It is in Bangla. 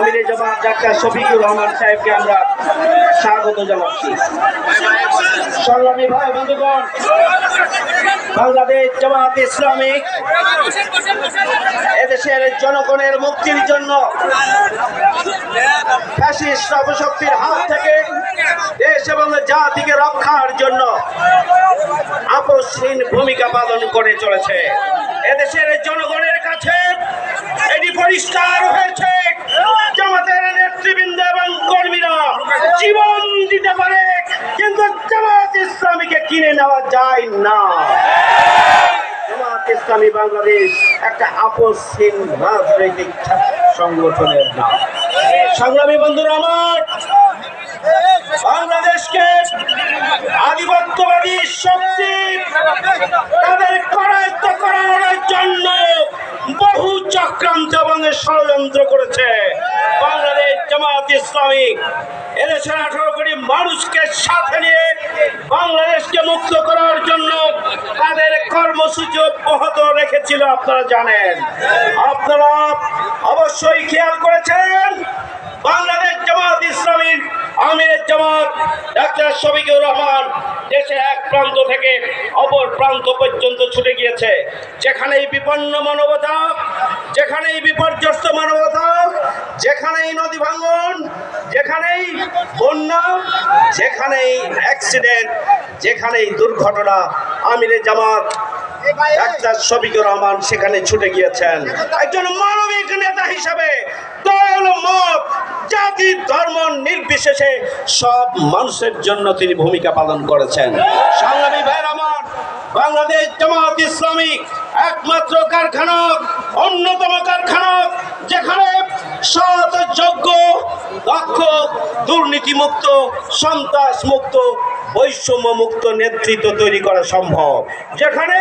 আমিরে জামাত ডাক্তার শফিকুর রহমান সাহেবকে আমরা স্বাগত জানাচ্ছি। সংগ্রামী ভাই, বন্ধুগণ, বাংলাদেশ জামাত ইসলামিক এদেশের জনগণের মুক্তির জন্য ফ্যাসিস্ট হাত থেকে দেশ এবং জাতিকে রক্ষার জন্য আপসহীন ভূমিকা পালন করে চলেছে। এদেশের জনগণের কাছে এটি পরিষ্কার হয়েছে দিতে পারে, কিন্তু জামাত ইসলামীকে কিনে নেওয়া যায় না। জামাত ইসলামী বাংলাদেশ একটা আপসহীন রাজনৈতিক সংগঠনের নাম। সংগ্রামী বন্ধুরা আমার, বাংলাদেশকে আধিপত্যবাদী শক্তি তাদের করায়ত্ত করানোর জন্য বহু এবং ষড়যন্ত্র করেছে। বাংলাদেশ জামাত ইসলামিক এদেশের আঠারো কোটি মানুষকে সাথে নিয়ে বাংলাদেশকে মুক্ত করার জন্য তাদের কর্মসূচি অব্যাহত রেখেছিল, আপনারা জানেন। আপনারা অবশ্যই খেয়াল করেছেন বাংলাদেশ জামাত ইসলামীর আমির জামাত ডাক্তার শফিকুর রহমান, দেশের এক প্রান্ত থেকে অপর প্রান্ত পর্যন্ত ছুটে গিয়েছে। যেখানেই বিপন্ন মানবতা যেখানেই বিপর্যস্ত মানবতা যেখানেই নদী ভাঙন, যেখানেই বন্যা, যেখানেই অ্যাক্সিডেন্ট যেখানেই দুর্ঘটনা, আমিরে জামাত, ডাক্তার শফিকুর রহমান সেখানে ছুটে গিয়েছেন। একজন মানবিক নেতা হিসাবে জাতি ধর্ম নির্বিশেষে সব মানুষের জন্য তিনি ভূমিকা পালন করেছেন। সংগ্রামী ভাইয়ের আমার, বাংলাদেশ জামাত ইসলামী একমাত্র কারখানা, অন্যতম কারখানা, যেখানে সৎ, যোগ্য, দক্ষ, দুর্নীতিমুক্ত সন্ত্রাস মুক্ত বৈষম্য মুক্ত নেতৃত্ব তৈরি করা সম্ভব। যেখানে